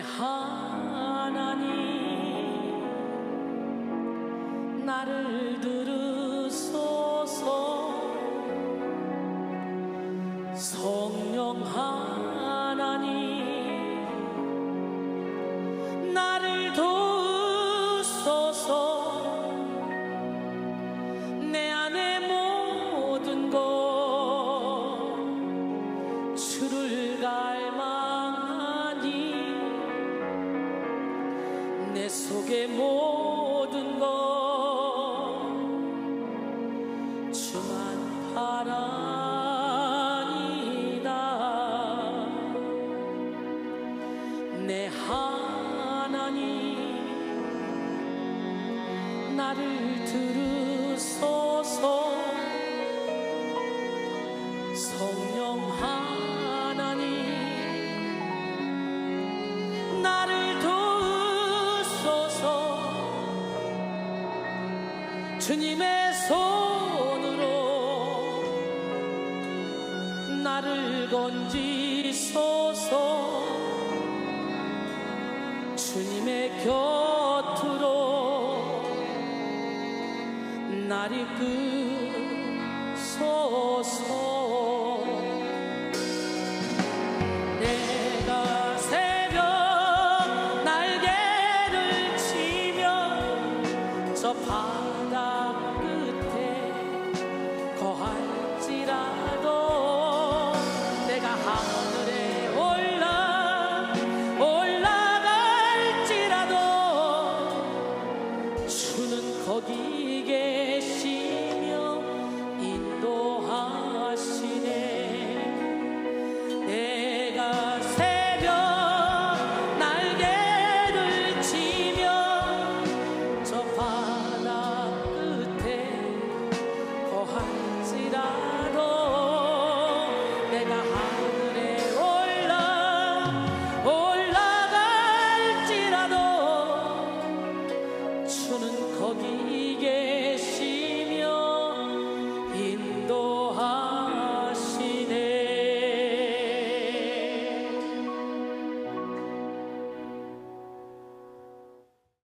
하나님 나를 들으소서. 성령 하나님 나를 도우소서. 내 안에 모든 것 주를 내 속의 모든 것 주만 바라니다. 내 하나님 나를 들으소 주님의 손으로 나를 건지소서 주님의 곁으로 날 이끄소서 저 밤. 서기게 거기에